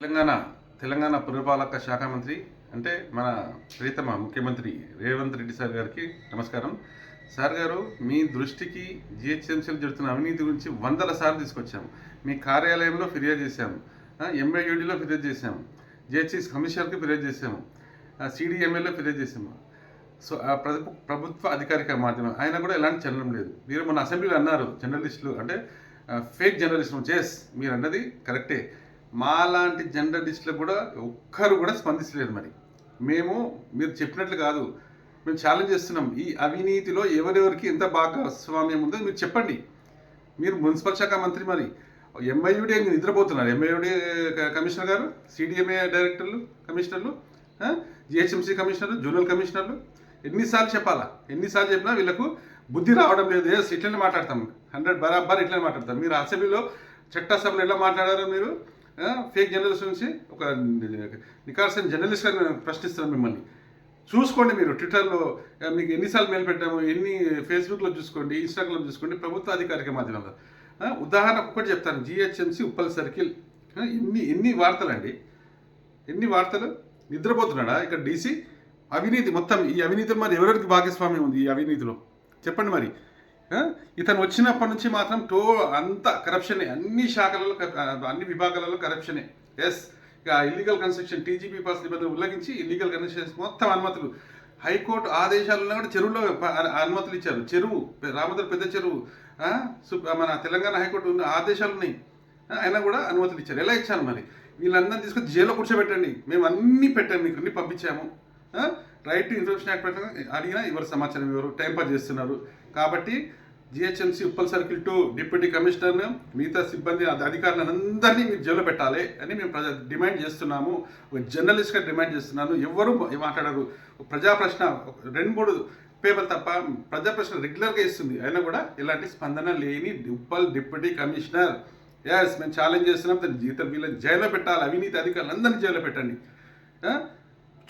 తెలంగాణ తెలంగాణ పురపాలక శాఖ మంత్రి అంటే మన ప్రీతమ ముఖ్యమంత్రి రేవంత్ రెడ్డి సార్ గారికి నమస్కారం. సార్ గారు మీ దృష్టికి జిహెచ్ఎంసీలు జరుగుతున్న అవినీతి గురించి వందల సార్లు తీసుకొచ్చాము మీ కార్యాలయంలో ఫిర్యాదు చేశాము ఎంఐయుడిలో ఫిర్యాదు చేశాము జిహెచ్ఎస్ కమిషనర్కి ఫిర్యాదు చేశాము సిడిఎంఏలో ఫిర్యాదు చేశాము సో ఆ ప్రభుత్వ అధికారిక మాధ్యమం ఆయన కూడా ఎలాంటి చలనం లేదు. మీరు మన అసెంబ్లీలో అన్నారు జర్నలిస్టులు అంటే ఫేక్ జర్నలిస్టులు చేస్ మీరు అన్నది కరెక్టే. మాలాంటి జర్నలిస్టులకు కూడా ఒక్కరు కూడా స్పందించలేదు మరి. మేము మీరు చెప్పినట్లు కాదు. మేము ఛాలెంజ్ చేస్తున్నాం. ఈ అవినీతిలో ఎవరెవరికి ఎంత భాగస్వామ్యం ఉందో మీరు చెప్పండి. మీరు మున్సిపల్ శాఖ మంత్రి మరి. ఎంఐయుడే నిద్రపోతున్నారు. ఎంఐయుడి కమిషనర్ గారు సిడిఎంఏ డైరెక్టర్లు కమిషనర్లు జిహెచ్ఎంసీ కమిషనర్లు జూనియర్ కమిషనర్లు. ఎన్నిసార్లు చెప్పాలా? ఎన్నిసార్లు చెప్పినా వీళ్ళకు బుద్ధి రావడం లేదు. ఇట్లనే మాట్లాడతాం. హండ్రెడ్ బరాబర్ ఇట్లనే మాట్లాడతాం. మీరు అసెంబ్లీలో చట్టసభలో ఎలా మాట్లాడారో మీరు? ఫేక్ జర్నలిస్ట్ నుంచి ఒక నికార్సన్ జర్నలిస్ట్ నేను ప్రశ్నిస్తున్నాను మిమ్మల్ని. చూసుకోండి మీరు ట్విట్టర్లో మీకు ఎన్నిసార్లు మెయిల్ పెట్టాము ఎన్ని ఫేస్బుక్లో చూసుకోండి ఇన్స్టాగ్రామ్లో చూసుకోండి ప్రభుత్వ అధికారిక మాధ్యమాలు. ఉదాహరణకు ఉదాహరణ ఒకటి చెప్తాను జిహెచ్ఎంసి ఉప్పల్ సర్కిల్. ఎన్ని ఎన్ని వార్తలండి? ఎన్ని వార్తలు? నిద్రపోతున్నాడా ఇక్కడ డీసీ అవినీతి మొత్తం ఈ అవినీతి మరి ఎవరెవరికి భాగస్వామ్యం ఉంది ఈ అవినీతిలో? చెప్పండి మరి. ఇతను వచ్చినప్పటి నుంచి మాత్రం టో అంత కరప్షనే అన్ని శాఖలలో అన్ని విభాగాలలో కరప్షనే ఎస్ ఇక ఇల్లీగల్ కన్స్ట్రక్షన్ టీజీపీ పాస్ నిబంధనలు ఉల్లంఘించి ఇల్లీగల్ కన్స్ట్రక్షన్ మొత్తం అనుమతులు. హైకోర్టు ఆదేశాలలో కూడా చెరువులో అనుమతులు ఇచ్చారు. చెరువు రామదర్ పెద్ద చెరువు మన తెలంగాణ హైకోర్టు ఉన్న ఆదేశాలు ఉన్నాయి. అయినా కూడా అనుమతులు ఇచ్చారు. ఎలా ఇచ్చారు మరి? వీళ్ళందరినీ తీసుకొని జైల్లో కూర్చోబెట్టండి. మేము అన్నీ పెట్టాము మీకు అన్ని పంపించాము. రైట్ టు ఇన్ఫర్మేషన్ యాక్ట్ ప్రకారం అడిగినా ఎవరు సమాచారం ఎవరు టైం పాస్ చేస్తున్నారు. కాబట్టి GHMC Uppal circle to deputy commissioner మిగతా సిబ్బంది అధికారులను అందరినీ మీరు జైలు పెట్టాలి అని మేము ప్రజా డిమాండ్ చేస్తున్నాము. ఒక జర్నలిస్ట్గా డిమాండ్ చేస్తున్నాను. ఎవరు మాట్లాడరు. ప్రజా ప్రశ్న ఒక రెండు మూడు పేపర్ తప్ప ప్రజా ప్రశ్న రెగ్యులర్గా ఇస్తుంది అయినా కూడా ఇలాంటి స్పందన లేని ఉప్పల్ డిప్యూటీ కమిషనర్. ఎస్ మేము ఛాలెంజ్ చేస్తున్నాం. తన జీతం వీళ్ళని జైల్లో పెట్టాలి. అవినీతి అధికారులు అందరినీ జైల్లో పెట్టండి.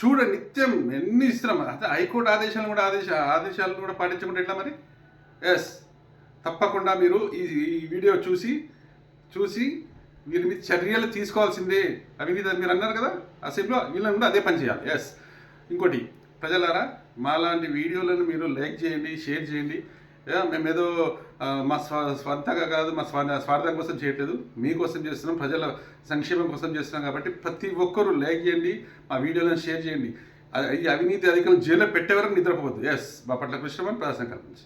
చూడ నిత్యం ఎన్ని ఇస్తున్నాం అదే హైకోర్టు ఆదేశాలను కూడా ఆదేశ ఆదేశాలను కూడా పాటించకుండా ఎట్లా మరి? ఎస్ తప్పకుండా మీరు ఈ ఈ వీడియో చూసి చూసి వీరి మీద చర్యలు తీసుకోవాల్సిందే. అవినీతి మీరు అన్నారు కదా అసెంబ్లీలో వీళ్ళని కూడా అదే పని చేయాలి. ఎస్ ఇంకోటి ప్రజలారా మాలాంటి వీడియోలను మీరు లైక్ చేయండి షేర్ చేయండి. మేమేదో మా స్వ స్వంతంగా కాదు మా స్వ స్వార్థం కోసం చేయట్లేదు. మీకోసం చేస్తున్నాం ప్రజల సంక్షేమం కోసం చేస్తున్నాం కాబట్టి ప్రతి ఒక్కరూ లైక్ చేయండి మా వీడియోలను షేర్ చేయండి. ఈ అవినీతి అధికారులు జైల్లో పెట్టే వరకు నిద్రపోవద్దు. ఎస్ మా పట్ల కృష్ణమని ప్రదర్శన కల్పించి